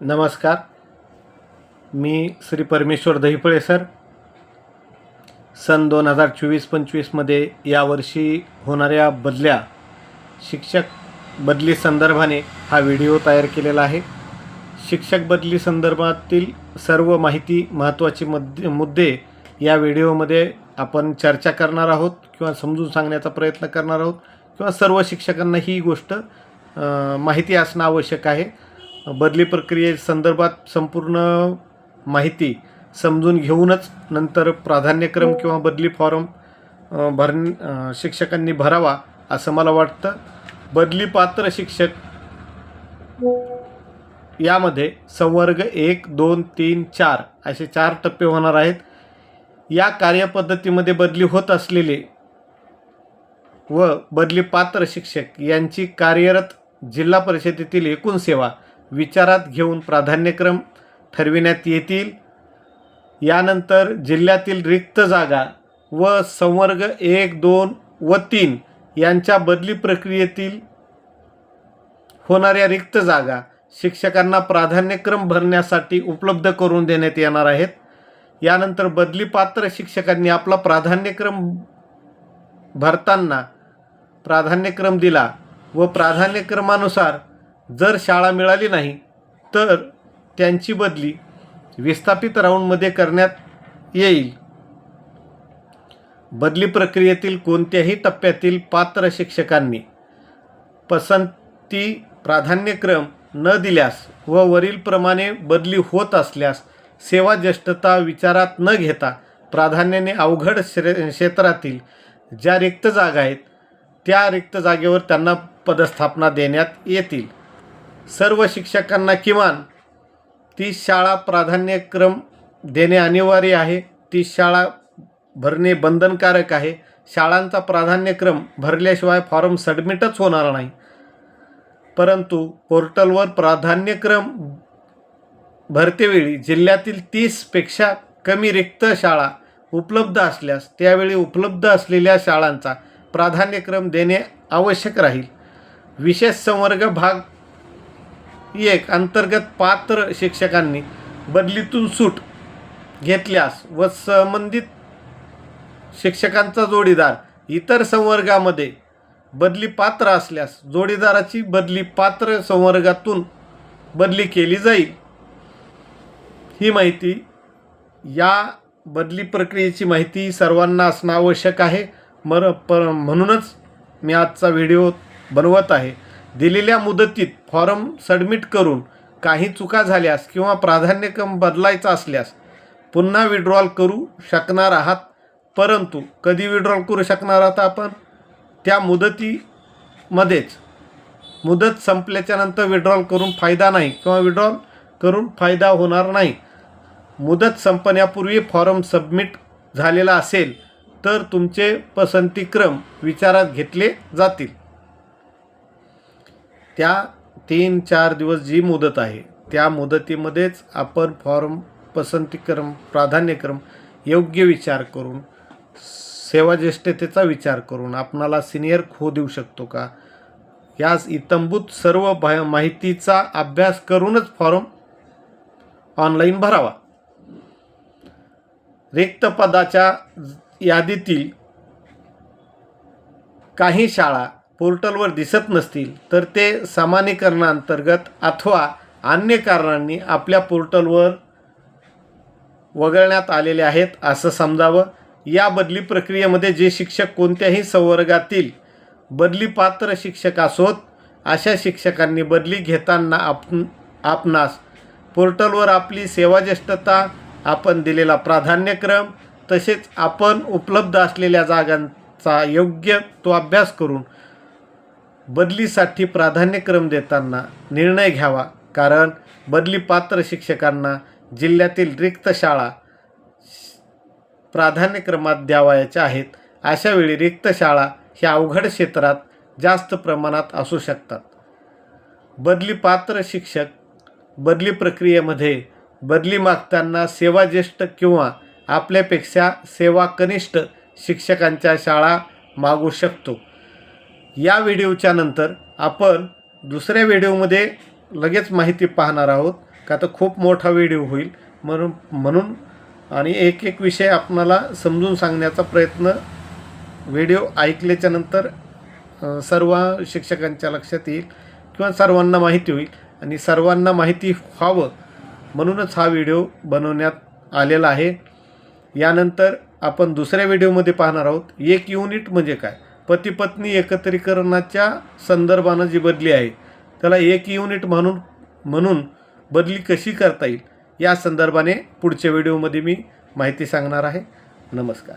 नमस्कार. मी श्री परमेश्वर दहीपळे सर. सन दोन हजार चोवीस पंचवीसमध्ये यावर्षी होणाऱ्या बदल्या शिक्षक बदली संदर्भाने हा व्हिडिओ तयार केलेला आहे. शिक्षक बदली संदर्भातील सर्व माहिती महत्त्वाचे मुद्दे मुद्दे या व्हिडिओमध्ये आपण चर्चा करणार आहोत किंवा समजून सांगण्याचा प्रयत्न करणार आहोत किंवा सर्व शिक्षकांना ही गोष्ट माहिती असणं आवश्यक आहे. बदली प्रक्रिये संदर्भात संपूर्ण माहिती समजून घेऊनच नंतर प्राधान्यक्रम किंवा बदली फॉर्म भर शिक्षकांनी भरावा असं मला वाटतं. बदली पात्र शिक्षक यामध्ये संवर्ग एक दोन तीन चार असे चार टप्पे होणार आहेत. या कार्यपद्धतीमध्ये बदली होत असलेले व बदली पात्र शिक्षक यांची कार्यरत जिल्हा परिषदेतील एकूण सेवा विचारात घेऊन प्राधान्यक्रम ठरविण्यात येतील. यानंतर जिल्ह्यातील रिक्त जागा व संवर्ग एक दोन व तीन यांच्या बदली प्रक्रियेतील होणाऱ्या रिक्त जागा शिक्षकांना प्राधान्यक्रम भरण्यासाठी उपलब्ध करून देण्यात येणार आहेत. यानंतर बदली पात्र शिक्षकांनी आपला प्राधान्यक्रम भरताना प्राधान्यक्रम दिला व प्राधान्यक्रमानुसार जर शाळा मिळाली नाही तर त्यांची बदली विस्थापित राऊंडमध्ये करण्यात येईल. बदली प्रक्रियेतील कोणत्याही टप्प्यातील पात्र शिक्षकांनी पसंती प्राधान्यक्रम न दिल्यास व वरीलप्रमाणे बदली होत असल्यास सेवा ज्येष्ठता विचारात न घेता प्राधान्याने अवघड श्रे क्षेत्रातील ज्या रिक्त जागा आहेत त्या रिक्त जागेवर त्यांना पदस्थापना देण्यात येतील. सर्व शिक्षकांना किमान ती शाळा प्राधान्यक्रम देणे अनिवार्य आहे. ती शाळा भरणे बंधनकारक आहे. शाळांचा प्राधान्यक्रम भरल्याशिवाय फॉर्म सबमिटच होणार नाही. परंतु पोर्टलवर प्राधान्यक्रम भरतेवेळी जिल्ह्यातील तीसपेक्षा कमी रिक्त शाळा उपलब्ध असल्यास त्यावेळी उपलब्ध असलेल्या शाळांचा प्राधान्यक्रम देणे आवश्यक राहील. विशेष संवर्ग भाग एक अंतर्गत पात्र शिक्षकांनी बदलीतून सूट घेतल्यास व संबंधित शिक्षकांचा जोडीदार इतर संवर्गामध्ये बदली पात्र असल्यास जोडीदाराची बदली पात्र संवर्गातून बदली केली जाईल. ही माहिती या बदली प्रक्रियेची माहिती सर्वांना असणं आवश्यक आहे. मर पर म्हणूनच मी आजचा व्हिडिओ बनवत आहे. दिलेल्या मुदतीत फॉर्म सबमिट करून काही चुका झाल्यास किंवा प्राधान्यक्रम बदलायचा असल्यास पुन्हा विड्रॉल करू शकणार आहात. परंतु कधी विड्रॉल करू शकणार आहात आपण? त्या मुदतीमध्येच. मुदत संपल्याच्या नंतर विड्रॉल करून फायदा नाही किंवा विड्रॉल करून फायदा होणार नाही. मुदत संपण्यापूर्वी फॉर्म सबमिट झालेला असेल तर तुमचे पसंतीक्रम विचारात घेतले जातील. त्या तीन चार दिवस जी मुदत आहे त्या मुदतीमध्येच आपण फॉर्म पसंतीक्रम प्राधान्यक्रम योग्य विचार करून सेवा ज्येष्ठतेचा विचार करून आपणाला सिनियर खो देऊ शकतो का? यास इतंभूत सर्व भा माहितीचा अभ्यास करूनच फॉर्म ऑनलाईन भरावा. रिक्त पदाच्या यादीतील काही शाळा पोर्टलवर दिसत नसतील तर ते समानीकरणांतर्गत अथवा अन्य कारणांनी आपल्या पोर्टलवर वगळण्यात आलेले आहेत असं समजावं. या बदली प्रक्रियेमध्ये जे शिक्षक कोणत्याही संवर्गातील बदली पात्र शिक्षक असोत अशा शिक्षकांनी बदली घेताना आप आपणास पोर्टलवर आपली सेवाज्येष्ठता आपण दिलेला प्राधान्यक्रम तसेच आपण उपलब्ध असलेल्या जागांचा योग्य तो अभ्यास करून बदलीसाठी प्राधान्यक्रम देताना निर्णय घ्यावा. कारण बदली पात्र शिक्षकांना जिल्ह्यातील रिक्त शाळा प्राधान्यक्रमात द्यावयाच्या आहेत. अशावेळी रिक्त शाळा ह्या अवघड क्षेत्रात जास्त प्रमाणात असू शकतात. बदली पात्र शिक्षक बदली प्रक्रियेमध्ये बदली मागताना सेवा ज्येष्ठ किंवा आपल्यापेक्षा सेवा कनिष्ठ शिक्षकांच्या शाळा मागू शकतो. या व्हिडिओच्या नंतर आपण दुसऱ्या व्हिडिओमध्ये लगेच माहिती पाहणार आहोत का तर खूप मोठा व्हिडिओ होईल. म्हणून म्हणून आणि एक एक विषय आपणाला समजून सांगण्याचा प्रयत्न व्हिडिओ ऐकल्याच्या नंतर सर्व शिक्षकांच्या लक्षात येईल किंवा सर्वांना माहिती होईल आणि सर्वांना माहिती व्हावं म्हणूनच हा व्हिडिओ बनवण्यात आलेला आहे. यानंतर आपण दुसऱ्या व्हिडिओमध्ये पाहणार आहोत एक युनिट म्हणजे काय? पती पत्नी एकत्रीकरणाच्या संदर्भानं जी बदली आहे त्याला एक युनिट म्हणून म्हणून बदली कशी करता येईल या संदर्भाने पुढच्या व्हिडिओमध्ये मी माहिती सांगणार आहे. नमस्कार.